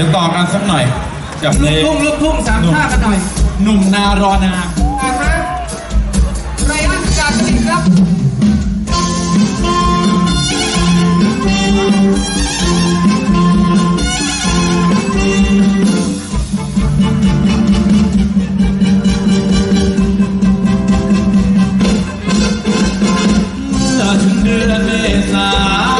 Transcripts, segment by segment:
ดี๋ยวต่อกันสักหน่อยกับเพลลูกงทุ่งลูกทุ่งสามชาติกันหน่อยหนุ่มนารอนางอ่าฮะไรอันการผลิตครับเมื่อถึงเดือนเมษา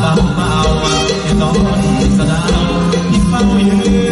เบาเบาๆที่ต้องสดาวที่เฝ้ายืน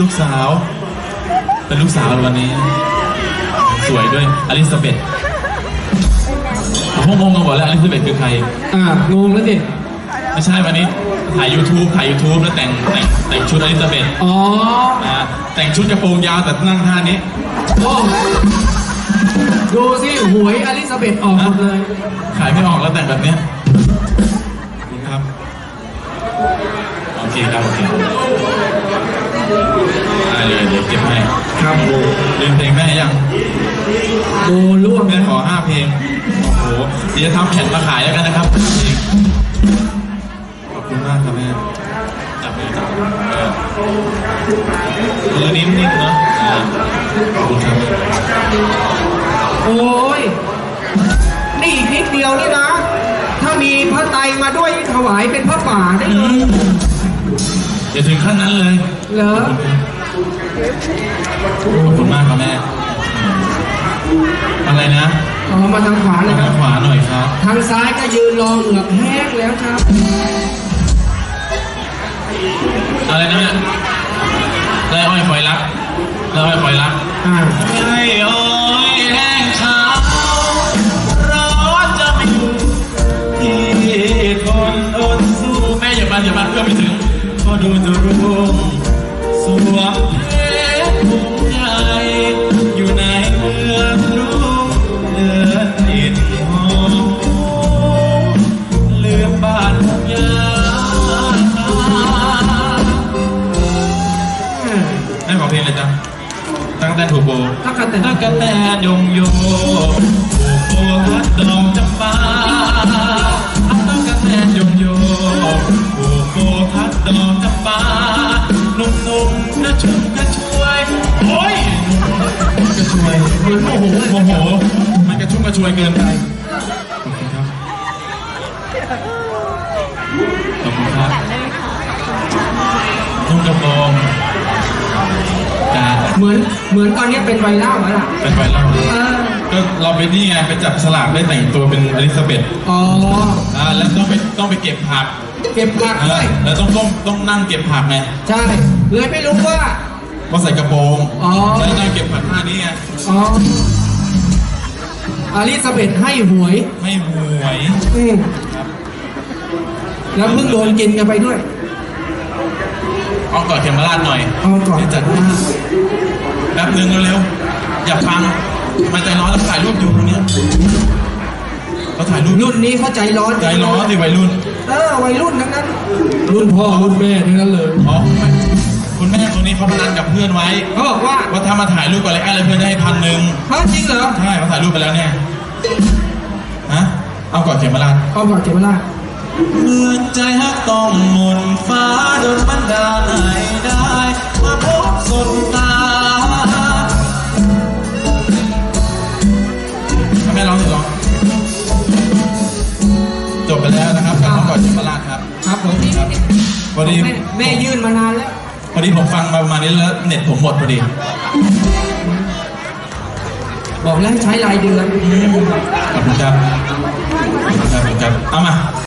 ลูกสาว เป็นลูกสาววันนี้ สวยด้วยอลิซาเบธพวกงงกันหมดแล้วอลิซาเบธคือใคร อ่างงแล้วดิไม่ใช่วันนี้ถ่าย YouTube ถ่าย YouTube แล้วแต่งแต่งแต่งชุดอลิซาเบธอ๋ออ่าแต่งชุดกระโปรงยาวแต่นั่งท่านี้ โอ้ดูสิหวยอลิซาเบธออกหมดเลย ขายไม่ออกแล้วแต่งแบบเนี้ยขอบคุณครับ โอเคครับ โอเคได้เลยเดี๋ยวเก็บให้ ครับผมลืมเพลงแม่ยังดูล่วงแม่ขอห้าเพลง โอ้โหเดี๋ยวจะทำแผ่นมาขายแล้วกันนะครับ ขอบคุณมากครับแม่จับมือจับมือเออมือนิ่มๆเนาะอ่าขอบคุณครับโอ้ย นี่อีกนิดเดียวนี่นะ ถ้ามีพระไตรมาด้วยถวายเป็นพระป่าได้อืเลยมอย่าถึงขั้นนั้นเลย เหรอ ขอบคุณมากครับแม่อะไรนะอ๋อมาทางขวาเลยคทารับงขวาหน่อยครับ ทางซ้ายก็ยืนรอเหงือกแห้งแล้วครับ อะไรนะไรอ้อยคอยรักไรอ้อยคอยรัก อ่าไรอ้อยแห้งขาวร้อนจะไม่อยู่ที่ทนอดสู้แม่อย่ามาอย่ามาเพื่อไปถึงพอดูจะรุ่งสวมเพ พลงเลยจ้ะตั้งแต่ถูกโบตั้งแต่ตั้งแต่ยงโยโบฮัดดอกจำปาตั้งแต่ยงโยโบฮัดดอกจำปาหนุ่มๆนะชุ่มกระชวยโอ้ยกระชวยโอ้โหโอ้โหมันกระชุ่มกระชวยเกินไปขอบคุณครับขอบคุณครับนุ่งกรปร เหมือนเหมือนตอนเนี้ยเป็นไวรัลแล้วล่ะเป็นไวรัลเออก็เราไปนี่ไงไปจับสลากได้แต่งตัวเป็นอลิซาเบธอ๋ออ่าแล้วต้องไปต้องไปเก็บผักเก็บผักอ่าด้วยแล้วต้องต้องต้องนั่งเก็บผักไงใช่เลยไม่รู้ว่าว่าใส่กระโปรงอ๋อแล้วนั่งเก็บผักท่านี้ไงอ๋ออลิซาเบธให้หวยไม่หวยอืมแล้วเพิ่งโดนกินกันไปด้วย เอาก่อนเข็มมาลาดหน่อยเอาก่อนดี๋ยวจัดให้แป๊บนึงเร็วๆอย่าฟังมันใจร้อนแล้วถ่ายรูปอยู่คนเนี้ยเขาถ่ายรูปรุ่นนี้เขาใจร้อนใจร้อนสิวัยรุ่น เออวัยรุ่นทั้งนั้น รุ่นพ่อรุ่นแม่ทั้งนั้นเลยอ๋อคุณแม่คนนี้เขาพนันกับเพื่อนไว้เขาบอกว่าว่าถ้ามาถ่ายรูปกับอะไรอะไรเพื่อนจะให้พันหนึ่งเขาจริงเหรอใช่เขาถ่ายรูปไปแล้วเนี่ยฮะเอาก่อนเข็มมาลาดเอาก่อนเก็บเวลาเมื่อใจฮักต้องหมุนฟ้าโดนบันดาลให้ได้ มาพบสนตาถ้าไม่ร้องจะร้องจบไปแล้วนะครับกับน้องก่อนเข็มมาลาดครับครับผมครับพอดีแม่แม่ยื่นมานานแล้วพอดีผมฟังมาประมาณนี้แล้วเน็ตผมหมดพอดี บอกแล้วให้ใช้รายเดือน ขอบคุณครับ ขอบคุณครับขอบคุณครับเอามา